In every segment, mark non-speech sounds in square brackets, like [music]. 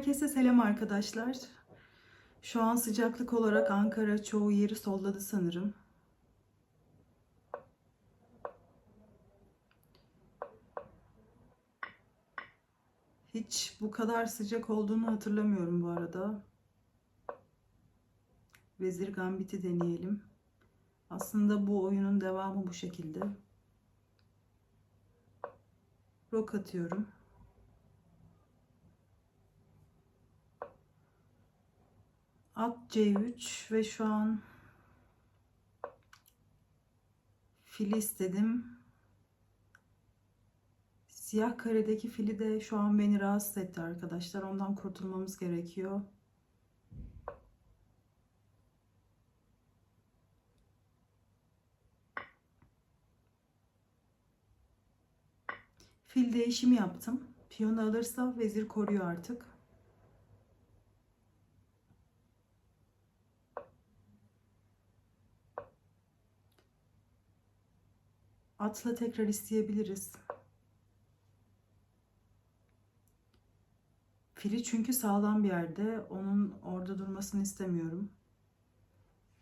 Herkese selam arkadaşlar. Şu an sıcaklık olarak Ankara çoğu yeri solladı sanırım. Hiç bu kadar sıcak olduğunu hatırlamıyorum bu arada. Vezir Gambit'i deneyelim. Aslında bu oyunun devamı bu şekilde. Rok atıyorum. At C3 ve şu an fili istedim. Siyah karedeki fili de şu an beni rahatsız etti arkadaşlar. Ondan kurtulmamız gerekiyor. Fil değişimi yaptım. Piyonu alırsa vezir koruyor artık. Atla tekrar isteyebiliriz. Fili çünkü sağlam bir yerde. Onun orada durmasını istemiyorum.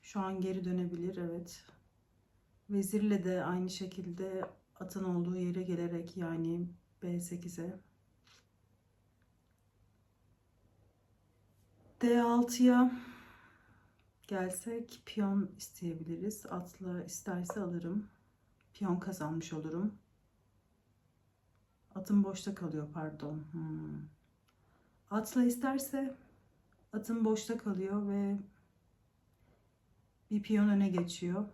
Şu an geri dönebilir evet. Vezirle de aynı şekilde atın olduğu yere gelerek yani B8'e. D6'ya gelsek piyon isteyebiliriz. Atla isterse alırım. Piyon kazanmış olurum. Atım boşta kalıyor pardon. Hmm. Atla isterse atım boşta kalıyor ve bir piyon öne geçiyor.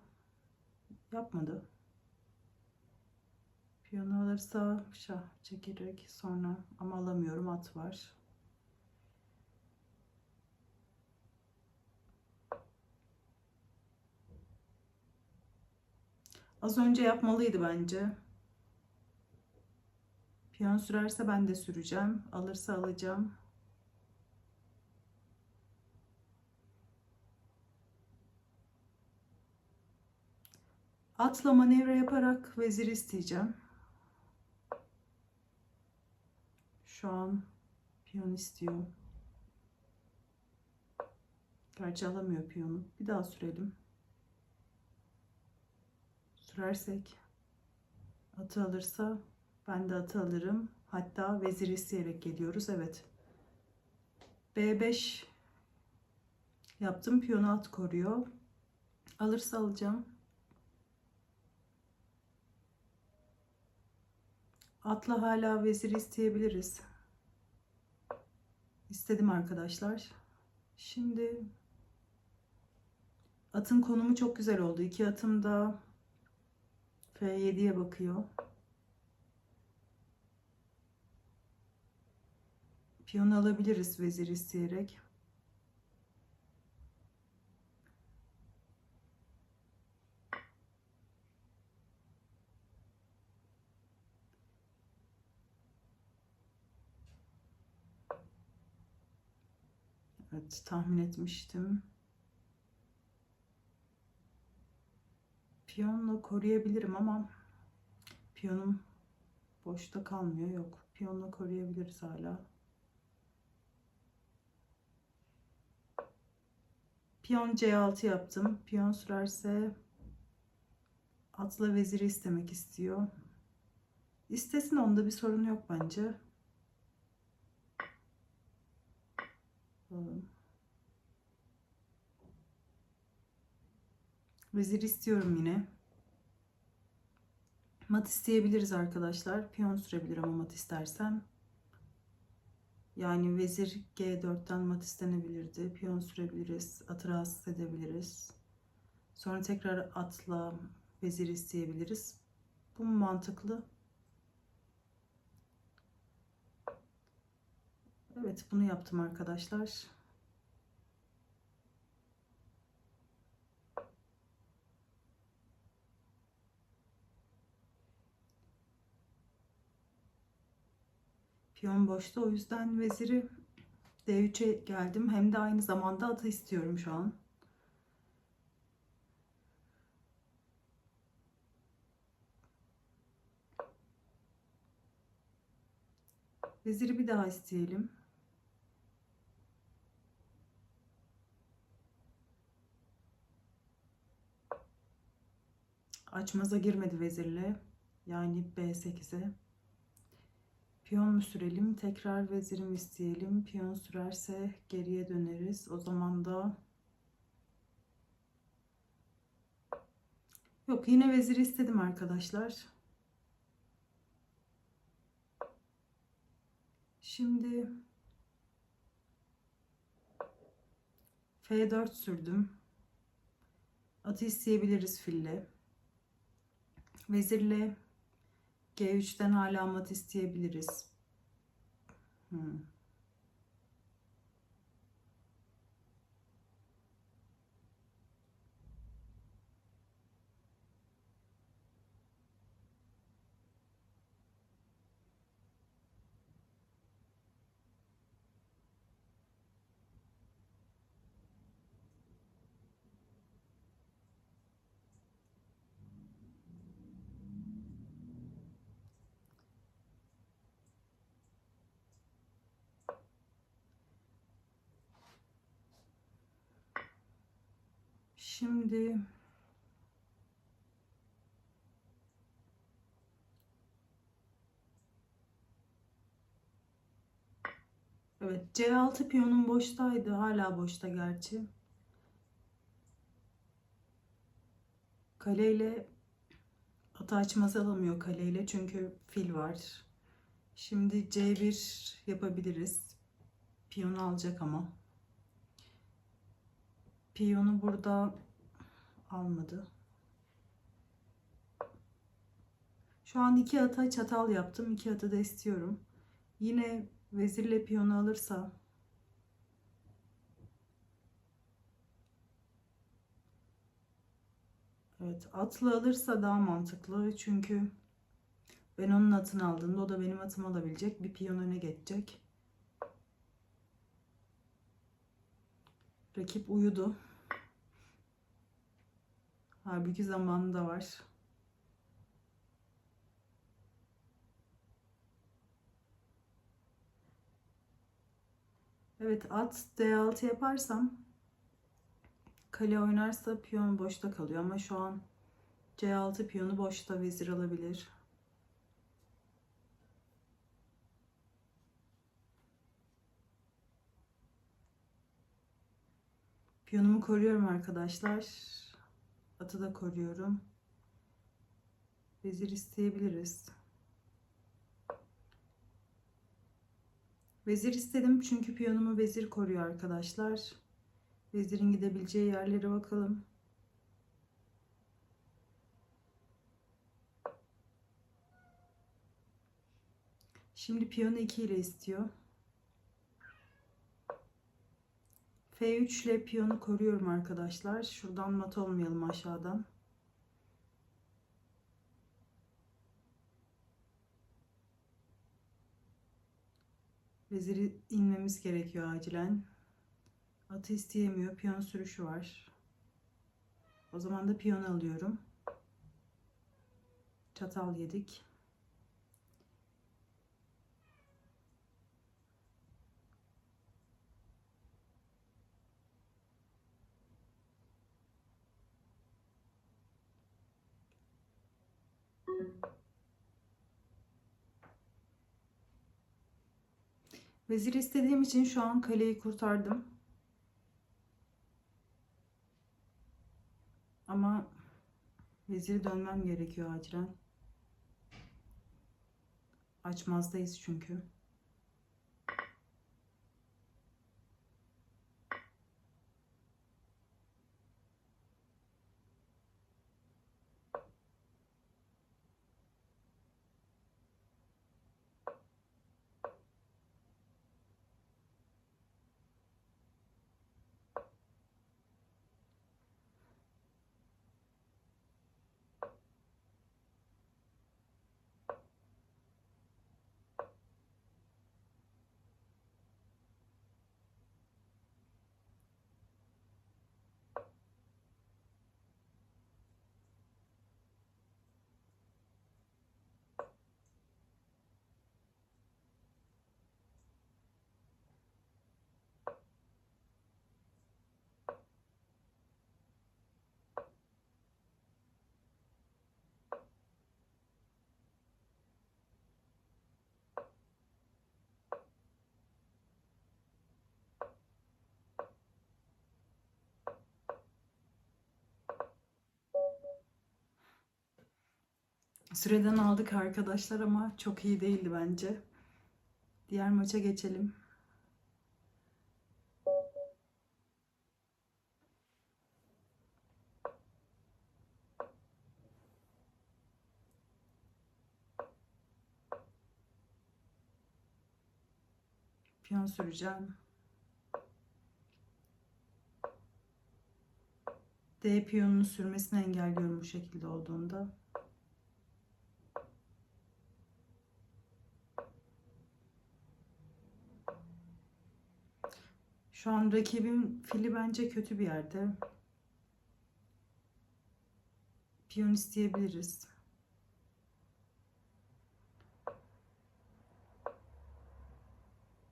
Yapmadı. Piyonu alırsa şah çekerek sonra ama alamıyorum at var. Az önce yapmalıydı bence. Piyon sürerse ben de süreceğim. Alırsa alacağım. Atla manevra yaparak vezir isteyeceğim. Şu an piyon istiyor. Gerçi alamıyor piyonu. Bir daha sürelim. Sürersek atı alırsa ben de atı alırım. Hatta vezir isteyerek geliyoruz. Evet. B5 yaptım. Piyonu at koruyor. Alırsa alacağım. Atla hala vezir isteyebiliriz. İstedim arkadaşlar. Şimdi atın konumu çok güzel oldu. İki atım da F7'ye bakıyor. Piyon alabiliriz vezir isteyerek. Evet, tahmin etmiştim. Piyonla koruyabilirim ama piyonum boşta kalmıyor. Yok, piyonla koruyabiliriz hala. Piyon C6 yaptım. Piyon sürerse atla veziri istemek istiyor. İstesin onda bir sorun yok bence. Bakalım. Vezir istiyorum yine. Mat isteyebiliriz arkadaşlar. Piyon sürebilirim ama mat istersem. Yani vezir G4'ten mat istenebilirdi. Piyon sürebiliriz. Atı rahatsız edebiliriz. Sonra tekrar atla vezir isteyebiliriz. Bu mantıklı? Evet bunu yaptım arkadaşlar. Piyon boşta. O yüzden veziri D3'e geldim. Hem de aynı zamanda atı istiyorum şu an. Veziri bir daha isteyelim. Açmaza girmedi vezirle. Yani B8'e. Piyon mu sürelim? Tekrar vezirim isteyelim. Piyon sürerse geriye döneriz. O zaman da Yok yine vezir istedim arkadaşlar. Şimdi F4 sürdüm. Atı isteyebiliriz fille. Vezirle G3'ten hala mat isteyebiliriz. Hmm. Şimdi Evet C6 piyonum boştaydı. Hala boşta gerçi. Kaleyle atı açmaz alamıyor kaleyle çünkü fil var. Şimdi C1 yapabiliriz. Piyonu alacak ama. Piyonu burada almadı. Şu an iki ata çatal yaptım. İki atı da istiyorum. Yine vezirle piyonu alırsa Evet atlı alırsa daha mantıklı. Çünkü ben onun atını aldığımda o da benim atımı alabilecek. Bir piyon öne geçecek. Rakip uyudu. Halbuki zamanı da var. Evet at D6 yaparsam kale oynarsa piyon boşta kalıyor ama şu an C6 piyonu boşta vezir alabilir. Piyonumu koruyorum arkadaşlar. Atı da koruyorum. Vezir isteyebiliriz. Vezir istedim çünkü piyonumu vezir koruyor arkadaşlar. Vezirin gidebileceği yerlere bakalım. Şimdi piyonu 2 ile istiyor. F3 ile piyonu koruyorum arkadaşlar. Şuradan mat olmayalım aşağıdan. Veziri inmemiz gerekiyor acilen. Atı isteyemiyor. Piyon sürüşü var. O zaman da piyon alıyorum. Çatal yedik. Vezir istediğim için şu an kaleyi kurtardım. Ama veziri dönmem gerekiyor acilen. Açmazdayız çünkü. Süreden aldık arkadaşlar ama çok iyi değildi bence. Diğer maça geçelim. Piyon süreceğim. D piyonunu sürmesini engelliyorum bu şekilde olduğunda. Şu an rakibim fili bence kötü bir yerde. Piyon isteyebiliriz.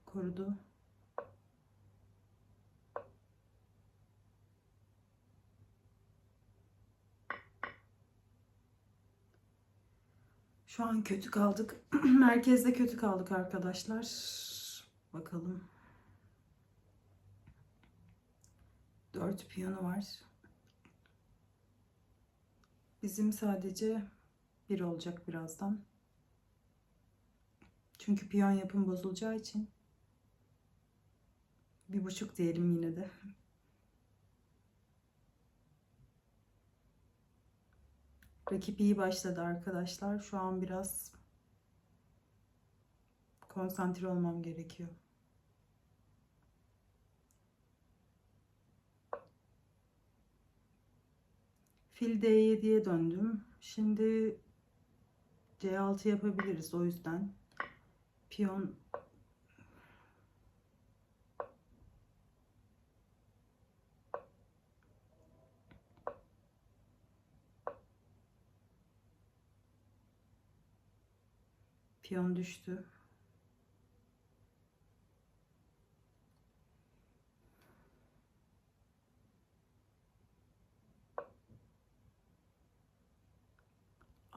Korudu. Şu an kötü kaldık. [clears throat] Merkezde kötü kaldık arkadaşlar. Bakalım. Dört piyano var. Bizim sadece bir olacak birazdan. Çünkü piyon yapım bozulacağı için. Bir buçuk diyelim yine de. Rakip iyi başladı arkadaşlar. Şu an biraz konsantre olmam gerekiyor. Fil D7'ye döndüm. Şimdi C6 yapabiliriz o yüzden. Piyon Piyon düştü.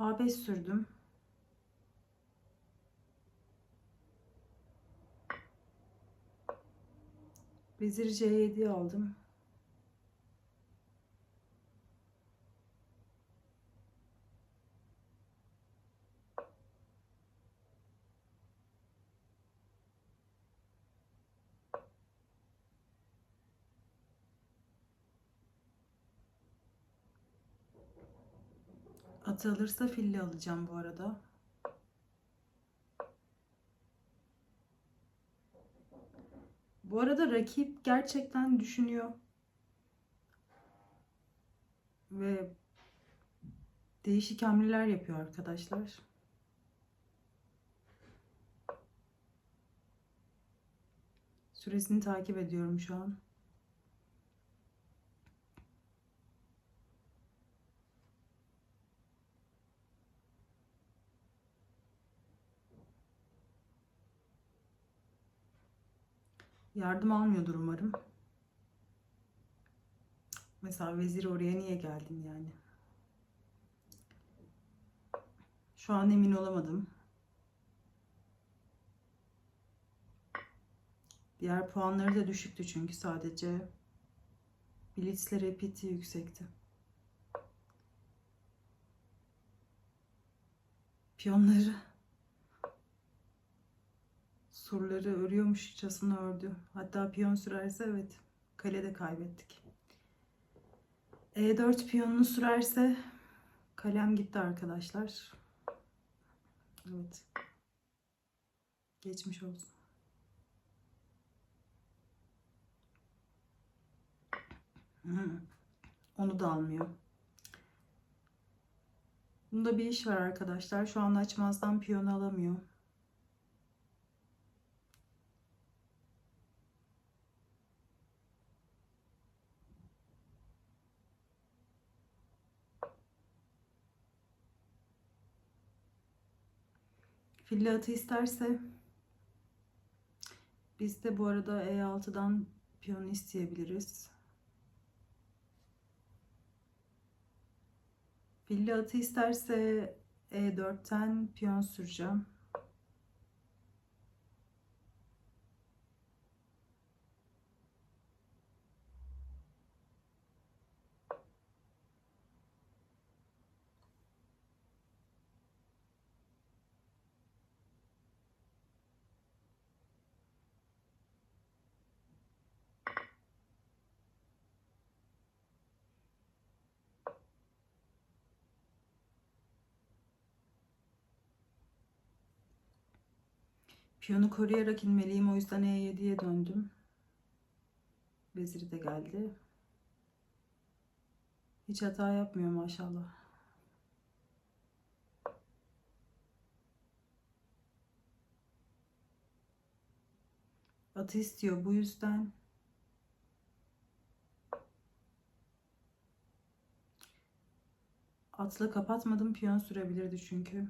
A5 sürdüm. Vezir C7 aldım. Atı alırsa filli alacağım bu arada. Bu arada rakip gerçekten düşünüyor. Ve değişik hamleler yapıyor arkadaşlar. Süresini takip ediyorum şu an. Yardım almıyordur umarım. Mesela vezir oraya niye geldin yani? Şu an emin olamadım. Diğer puanları da düşüktü çünkü sadece Blitz'le repiti yüksekti. Piyonları surları örüyormuşçasına ördü. Hatta piyon sürerse evet kalede kaybettik. E4 piyonunu sürerse kalem gitti arkadaşlar. Evet. Geçmiş olsun. [laughs] Onu da almıyor. Bunda bir iş var arkadaşlar. Şu an açmazdan piyonu alamıyor. Filli atı isterse biz de bu arada E6'dan piyon isteyebiliriz. Filli atı isterse E4'ten piyon süreceğim. Piyonu koruyarak inmeliyim. O yüzden E7'ye döndüm. Veziri de geldi. Hiç hata yapmıyor maşallah. Atı istiyor bu yüzden. Atla kapatmadım. Piyon sürebilirdi çünkü.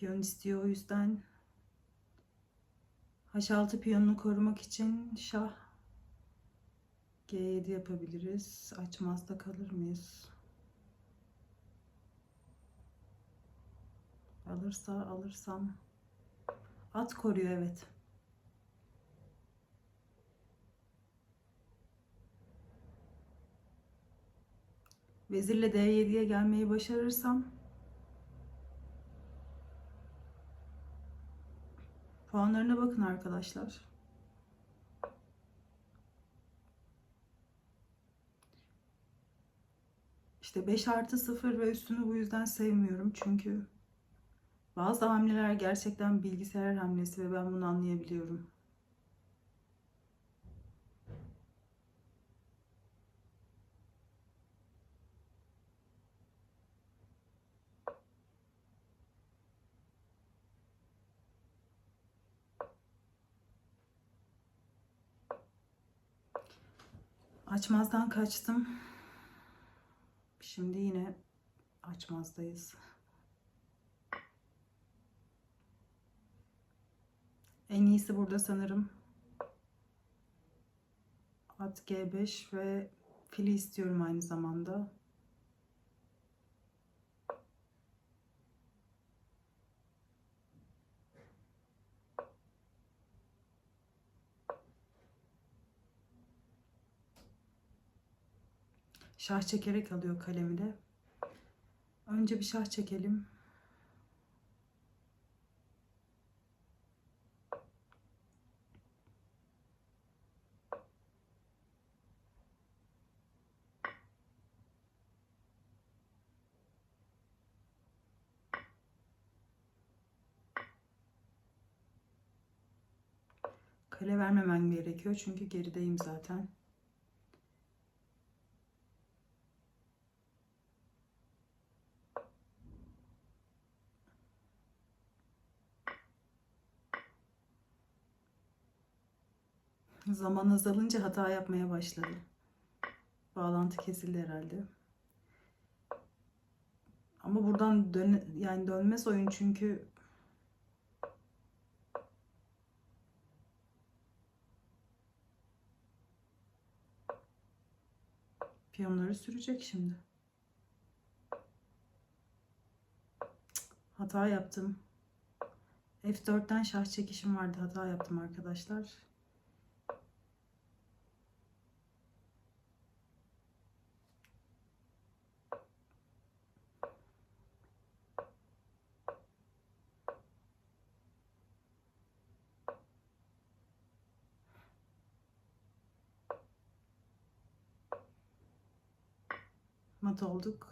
Piyon istiyor o yüzden. H6 piyonunu korumak için şah G7 yapabiliriz. Açmazda kalır mıyız? Alırsa alırsam. At koruyor evet. Vezirle D7'ye gelmeyi başarırsam puanlarına bakın arkadaşlar. İşte 5 artı 0 ve üstünü bu yüzden sevmiyorum. Çünkü bazı hamleler gerçekten bilgisayar hamlesi ve ben bunu anlayabiliyorum. Açmazdan kaçtım. Şimdi yine açmazdayız. En iyisi burada sanırım. At G5 ve fili istiyorum aynı zamanda. Şah çekerek alıyor kalemi de. Önce bir şah çekelim. Kale vermemen gerekiyor çünkü gerideyim zaten. Zaman azalınca hata yapmaya başladı. Bağlantı kesildi herhalde. Ama buradan dön yani dönmez oyun çünkü piyonları sürecek şimdi. Hata yaptım. F4'ten şah çekişim vardı. Hata yaptım arkadaşlar. Mat olduk.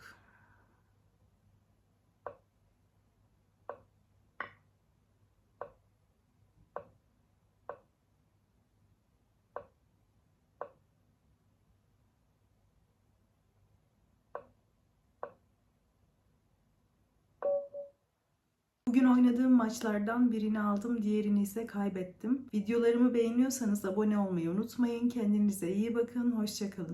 Bugün oynadığım maçlardan birini aldım, diğerini ise kaybettim. Videolarımı beğeniyorsanız abone olmayı unutmayın. Kendinize iyi bakın, hoşçakalın.